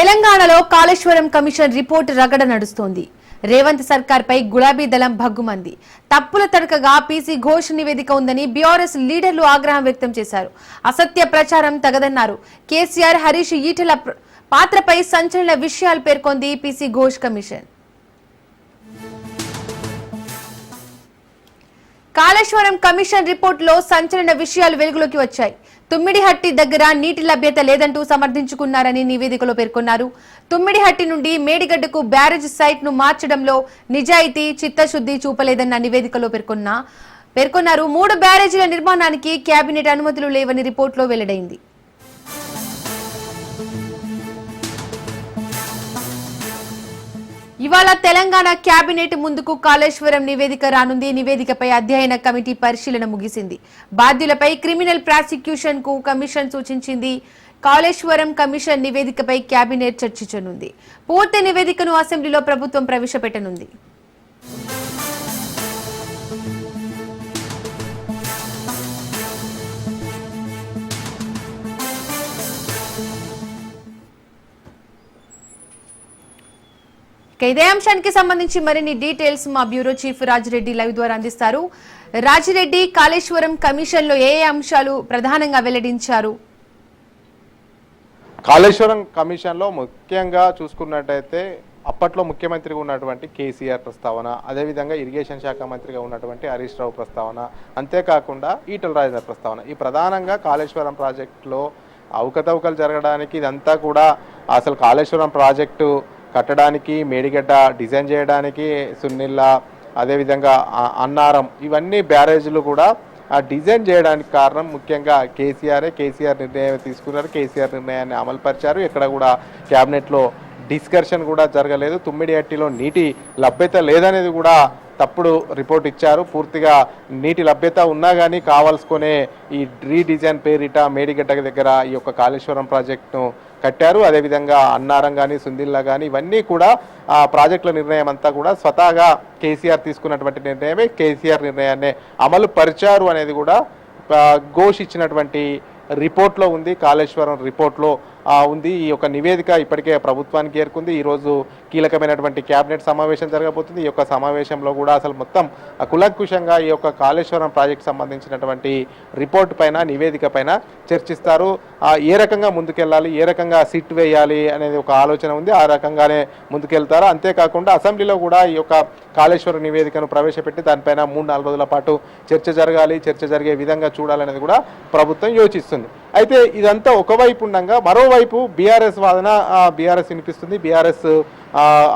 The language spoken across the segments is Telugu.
తెలంగాణలో కాళేశ్వరం కమిషన్ రిపోర్ట్ రగడ నడుస్తోంది. రేవంత్ సర్కార్ పై గులాబీ దళం భగ్గుమంది. తప్పుల తడకగా పీసీ ఘోష్ నివేదిక ఉందని బీఆర్ఎస్ లీడర్లు ఆగ్రహం వ్యక్తం చేశారు. అసత్య ప్రచారం తగదన్నారు. కేసీఆర్ హరీష్ ఈటెల పాత్రపై సంచలన విషయాలు పేర్కొంది PC Ghosh commission. Kaleshwaram commission రిపోర్టులో సంచలన విషయాలు వెలుగులోకి వచ్చాయి. తుమ్మిడిహట్టి దగ్గర నీటి లభ్యత లేదంటూ సమర్థించుకున్నారని నివేదికలో పేర్కొన్నారు. తుమ్మిడిహట్టి నుండి మేడిగడ్డకు బ్యారేజ్ సైట్ను మార్చడంలో నిజాయితీ చిత్తశుద్ధి చూపలేదన్న నివేదికలో పేర్కొన్న పేర్కొన్నారు. మూడు బ్యారేజీల నిర్మాణానికి కేబినెట్ అనుమతులు లేవని రిపోర్టులో వెల్లడైంది. ఇవాళ తెలంగాణ కేబినెట్ ముందుకు కాళేశ్వరం నివేదిక రానుంది. నివేదికపై అధ్యయన కమిటీ పరిశీలన ముగిసింది. బాధ్యులపై క్రిమినల్ ప్రాసిక్యూషన్కు కమిషన్ సూచించింది. కాళేశ్వరం కమిషన్ నివేదికపై కేబినెట్ చర్చించనుంది. పూర్తి నివేదికను అసెంబ్లీలో ప్రభుత్వం ప్రవేశపెట్టనుంది. ఇదే అంశానికి సంబంధించి మరిన్ని డీటెయిల్స్ మా బ్యూరో చీఫ్ రాజిరెడ్డి లైవ్ ద్వారా అందిస్తారు. రాజిరెడ్డి కాళేశ్వరం కమిషన్లో ఏ అంశాలు ప్రధానంగా వెల్లడించారు? కాళేశ్వరం కమిషన్లో ముఖ్యంగా చూసుకున్నట్టయితే అప్పట్లో ముఖ్యమంత్రిగా ఉన్నటువంటి కేసీఆర్ ప్రస్తావన అదేవిధంగా ఇరిగేషన్ శాఖ మంత్రిగా ఉన్నటువంటి హరీష్ రావు ప్రస్తావన అంతేకాకుండా ఈటల రాజేందర్ ప్రస్తావన. ఈ ప్రధానంగా కాళేశ్వరం ప్రాజెక్టులో అవకతవకలు జరగడానికి ఇదంతా కూడా అసలు కాళేశ్వరం ప్రాజెక్టు కట్టడానికి మేడిగడ్డ డిజైన్ చేయడానికి సున్నిళ్ళ అదేవిధంగా అన్నారం ఇవన్నీ బ్యారేజీలు కూడా ఆ డిజైన్ చేయడానికి కారణం ముఖ్యంగా కేసీఆరే. కేసీఆర్ నిర్ణయం తీసుకున్నారు. కేసీఆర్ నిర్ణయాన్ని అమలుపరిచారు. ఇక్కడ కూడా క్యాబినెట్లో డిస్కషన్ కూడా జరగలేదు. తుమ్మిడిహట్టిలో నీటి లభ్యత లేదనేది కూడా తప్పుడు రిపోర్ట్ ఇచ్చారు. పూర్తిగా నీటి లభ్యత ఉన్నా కానీ కావాల్సుకునే ఈ రీడిజైన్ పేరిట మేడిగడ్డ దగ్గర ఈ యొక్క కాళేశ్వరం ప్రాజెక్టును కట్టారు. అదేవిధంగా అన్నారం కానీ సుందిల్లా కానీ ఇవన్నీ కూడా ఆ ప్రాజెక్టుల నిర్ణయం అంతా కూడా స్వతహాగా కేసీఆర్ తీసుకున్నటువంటి నిర్ణయమే. కేసీఆర్ నిర్ణయాన్ని అమలు పరిచారు అనేది కూడా ఘోష్ ఇచ్చినటువంటి రిపోర్ట్లో ఉంది. కాళేశ్వరం రిపోర్ట్లో ఉంది. ఈ యొక్క నివేదిక ఇప్పటికే ప్రభుత్వానికి చేరుకుంది ఈరోజు కీలకమైనటువంటి కేబినెట్ సమావేశం జరగబోతుంది. ఈ యొక్క సమావేశంలో కూడా అసలు మొత్తం ఆ, కులంకుశంగా ఈ యొక్క కాళేశ్వరం ప్రాజెక్ట్ సంబంధించినటువంటి రిపోర్ట్ పైన నివేదిక పైన చర్చిస్తారు. ఏ రకంగా ముందుకెళ్ళాలి ఏ రకంగా సిట్ వేయాలి అనేది ఒక ఆలోచన ఉంది. ఆ రకంగానే ముందుకెళ్తారు. అంతేకాకుండా అసెంబ్లీలో కూడా ఈ యొక్క కాళేశ్వరం నివేదికను ప్రవేశపెట్టి దానిపైన మూడు నాలుగు రోజుల పాటు చర్చ జరగాలి. చర్చ జరిగే విధంగా చూడాలనేది కూడా ప్రభుత్వం యోచిస్తుంది. అయితే ఇదంతా ఒకవైపు ఉండగా మరోవైపు బీఆర్ఎస్ వాదన బీఆర్ఎస్ వినిపిస్తుంది. బీఆర్ఎస్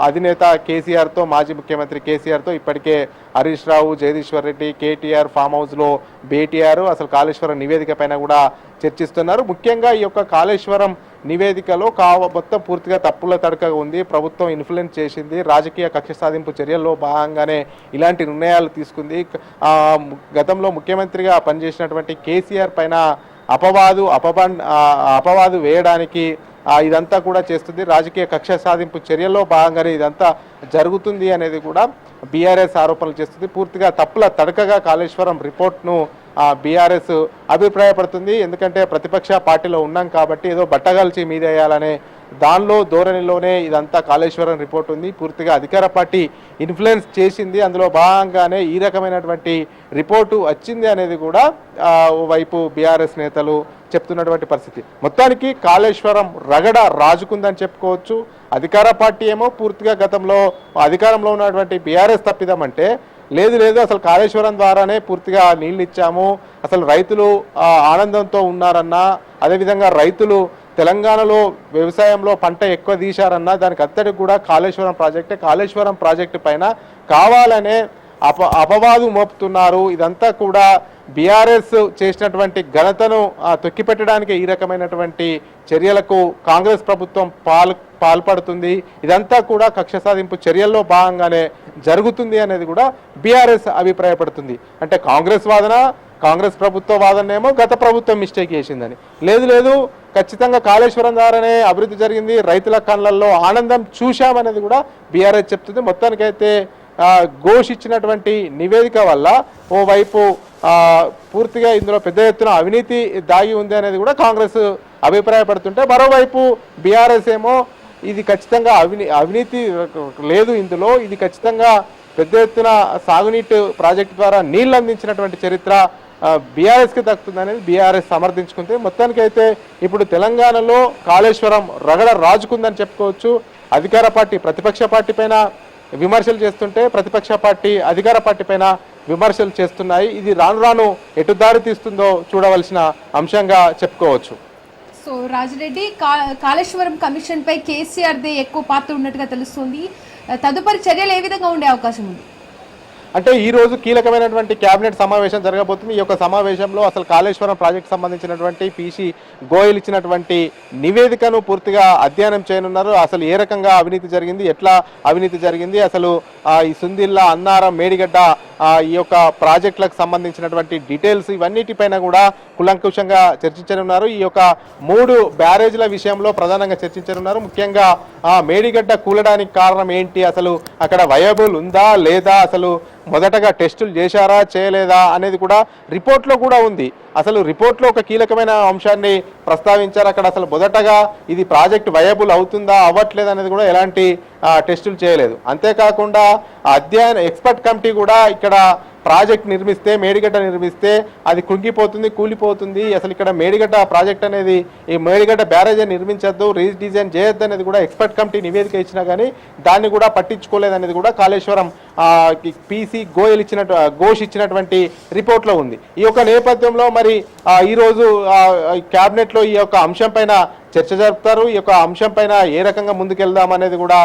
అధినేత కేసీఆర్తో మాజీ ముఖ్యమంత్రి కేసీఆర్తో ఇప్పటికే హరీష్ రావు జగదీశ్వర్ రెడ్డి కేటీఆర్ ఫామ్ హౌస్లో భేటీఆర్ అసలు కాళేశ్వరం నివేదిక పైన కూడా చర్చిస్తున్నారు. ముఖ్యంగా ఈ యొక్క కాళేశ్వరం నివేదికలో కావ మొత్తం పూర్తిగా తప్పుల తడకగా ఉంది. ప్రభుత్వం ఇన్ఫ్లుయెన్స్ చేసింది. రాజకీయ కక్ష సాధింపు చర్యల్లో భాగంగానే ఇలాంటి నిర్ణయాలు తీసుకుంది. గతంలో ముఖ్యమంత్రిగా పనిచేసినటువంటి కేసీఆర్ పైన అపవాదు అపబం అపవాదు వేయడానికి ఇదంతా కూడా చేస్తుంది. రాజకీయ కక్ష సాధింపు చర్యల్లో భాగంగానే ఇదంతా జరుగుతుంది అనేది కూడా బీఆర్ఎస్ ఆరోపణలు చేస్తుంది. పూర్తిగా తప్పుల తడకగా కాళేశ్వరం రిపోర్ట్ను బీఆర్ఎస్ అభిప్రాయపడుతుంది. ఎందుకంటే ప్రతిపక్ష పార్టీలో ఉన్నాం కాబట్టి ఏదో బట్టగాల్చి మీదేయాలనే దానిలో ధోరణిలోనే ఇదంతా కాళేశ్వరం రిపోర్ట్ ఉంది. పూర్తిగా అధికార పార్టీ ఇన్ఫ్లుయెన్స్ చేసింది. అందులో భాగంగానే ఈ రకమైనటువంటి రిపోర్టు వచ్చింది అనేది కూడా వైపు ఓవైపు బీఆర్ఎస్ నేతలు చెప్తున్నటువంటి పరిస్థితి. మొత్తానికి కాళేశ్వరం రగడ రాజుకుందని చెప్పుకోవచ్చు. అధికార పార్టీ ఏమో పూర్తిగా గతంలో అధికారంలో ఉన్నటువంటి బీఆర్ఎస్ తప్పిదామంటే లేదు లేదు అసలు కాళేశ్వరం ద్వారానే పూర్తిగా నీళ్ళు ఇచ్చాము అసలు రైతులు ఆనందంతో ఉన్నారన్నా అదేవిధంగా రైతులు తెలంగాణలో వ్యవసాయంలో పంట ఎక్కువ తీశారన్నా దానికి అత్తడికి కూడా కాళేశ్వరం ప్రాజెక్టే కాళేశ్వరం ప్రాజెక్టు పైన కావాలనే అప అపవాదు మోపుతున్నారు. ఇదంతా కూడా బీఆర్ఎస్ చేసినటువంటి ఘనతను తొక్కిపెట్టడానికి ఈ రకమైనటువంటి చర్యలకు కాంగ్రెస్ ప్రభుత్వం పాల్ పాల్పడుతుంది. ఇదంతా కూడా కక్ష సాధింపు చర్యల్లో భాగంగానే జరుగుతుంది అనేది కూడా బీఆర్ఎస్ అభిప్రాయపడుతుంది. అంటే కాంగ్రెస్ వాదన కాంగ్రెస్ ప్రభుత్వ వాదనేమో గత ప్రభుత్వం మిస్టేక్ చేసిందని. లేదు లేదు ఖచ్చితంగా కాళేశ్వరం ద్వారానే అభివృద్ధి జరిగింది. రైతుల కళ్ళల్లో ఆనందం చూశామనేది కూడా బీఆర్ఎస్ చెప్తుంది. మొత్తానికైతే ఘోష్ ఇచ్చినటువంటి నివేదిక వల్ల ఓవైపు పూర్తిగా ఇందులో పెద్ద ఎత్తున అవినీతి దాగి ఉంది అనేది కూడా కాంగ్రెస్ అభిప్రాయపడుతుంటే మరోవైపు బీఆర్ఎస్ ఏమో ఇది ఖచ్చితంగా అవినీ అవినీతి లేదు ఇందులో ఇది ఖచ్చితంగా పెద్ద ఎత్తున సాగునీటి ప్రాజెక్టు ద్వారా నీళ్ళు అందించినటువంటి చరిత్ర బీఆర్ఎస్కి దక్కుతుంది అనేది బీఆర్ఎస్ సమర్థించుకుంది. మొత్తానికైతే ఇప్పుడు తెలంగాణలో కాళేశ్వరం రగడ రాజుకుందని చెప్పుకోవచ్చు. అధికార పార్టీ ప్రతిపక్ష పార్టీ పైన విమర్శలు చేస్తుంటే ప్రతిపక్ష పార్టీ అధికార పార్టీ పైన విమర్శలు చేస్తున్నాయి. ఇది రాను రాను ఎటు దారి తీస్తుందో చూడవలసిన అంశంగా చెప్పుకోవచ్చు. సో రాజిరెడ్డి కా- కాళేశ్వరం కమిషన్ పై కేసీఆర్ దే ఎక్కువ పాత్ర ఉన్నట్టుగా తెలుస్తుంది. తదుపరి చర్యలు ఏ విధంగా ఉండే అవకాశం ఉంది? అంటే ఈ రోజు కీలకమైనటువంటి కేబినెట్ సమావేశం జరగబోతుంది. ఈ యొక్క సమావేశంలో అసలు కాళేశ్వరం ప్రాజెక్ట్ సంబంధించినటువంటి పీసీ గోయల్ ఇచ్చినటువంటి నివేదికను పూర్తిగా అధ్యయనం చేయనున్నారు. అసలు ఏ రకంగా అవినీతి జరిగింది? ఎట్లా అవినీతి జరిగింది? అసలు ఈ సుందిల్లా అన్నారం మేడిగడ్డ ఈ యొక్క ప్రాజెక్టులకు సంబంధించినటువంటి డీటెయిల్స్ ఇవన్నిటిపైన కూడా కులంకుషంగా చర్చించనున్నారు. ఈ యొక్క మూడు బ్యారేజ్ల విషయంలో ప్రధానంగా చర్చించనున్నారు. ముఖ్యంగా మేడిగడ్డ కూలడానికి కారణం ఏంటి? అసలు అక్కడ వయబుల్ ఉందా లేదా? అసలు మొదటగా టెస్టులు చేశారా చేయలేదా అనేది కూడా రిపోర్ట్లో కూడా ఉంది. అసలు రిపోర్ట్లో ఒక కీలకమైన అంశాన్ని ప్రస్తావించారు. అక్కడ అసలు మొదటగా ఇది ప్రాజెక్ట్ వయబుల్ అవుతుందా అవ్వట్లేదు అనేది కూడా ఎలాంటి టెస్టులు చేయలేదు. అంతేకాకుండా అధ్యయన ఎక్స్పర్ట్ కమిటీ కూడా ఇక్కడ ప్రాజెక్ట్ నిర్మిస్తే మేడిగడ్డ నిర్మిస్తే అది కుంగిపోతుంది కూలిపోతుంది. అసలు ఇక్కడ మేడిగడ్డ ప్రాజెక్ట్ అనేది ఈ మేడిగడ్డ బ్యారేజ్ నిర్మించద్దు రీజ్ డిజైన్ చేయొద్దు అనేది కూడా ఎక్స్పర్ట్ కమిటీ నివేదిక ఇచ్చినా కానీ దాన్ని కూడా పట్టించుకోలేదు అనేది కూడా కాళేశ్వరం పీసీ గోయల్ ఇచ్చినట్టు ఘోష్ ఇచ్చినటువంటి రిపోర్ట్లో ఉంది. ఈ యొక్క నేపథ్యంలో మరి ఈరోజు క్యాబినెట్లో ఈ యొక్క అంశం పైన చర్చ జరుపుతారు. ఈ యొక్క అంశం పైన ఏ రకంగా ముందుకెళ్దాం అనేది కూడా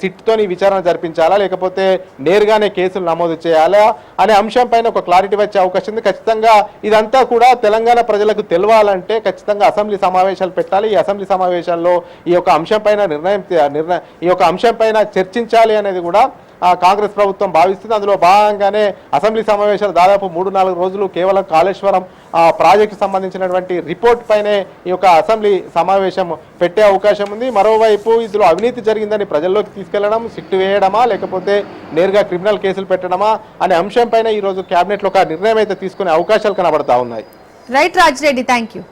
సిట్తోని విచారణ జరిపించాలా? లేకపోతే నేరుగానే కేసులు నమోదు చేయాలా? అనే అంశం పైన ఒక క్లారిటీ వచ్చే అవకాశం ఉంది. ఖచ్చితంగా ఇదంతా కూడా తెలంగాణ ప్రజలకు తెలవాలంటే ఖచ్చితంగా అసెంబ్లీ సమావేశాలు పెట్టాలి. ఈ అసెంబ్లీ సమావేశాల్లో ఈ యొక్క అంశం పైన నిర్ణయం నిర్ణయం ఈ యొక్క అంశం పైన చర్చించాలి అనేది కూడా కాంగ్రెస్ ప్రభుత్వం భావిస్తుంది. అందులో భాగంగానే అసెంబ్లీ సమావేశాలు దాదాపు మూడు నాలుగు రోజులు కేవలం కాళేశ్వరం ప్రాజెక్టు సంబంధించినటువంటి రిపోర్ట్ పైనే ఈ యొక్క అసెంబ్లీ సమావేశం పెట్టే అవకాశం ఉంది. మరోవైపు ఇందులో అవినీతి జరిగిందని ప్రజల్లోకి తీసుకెళ్ళడం సిట్టు వేయడమా లేకపోతే నేరుగా క్రిమినల్ కేసులు పెట్టడమా అనే అంశం పైన ఈరోజు కేబినెట్లో ఒక నిర్ణయం అయితే తీసుకునే అవకాశాలు కనబడతా ఉన్నాయి. Right Rajireddy thank you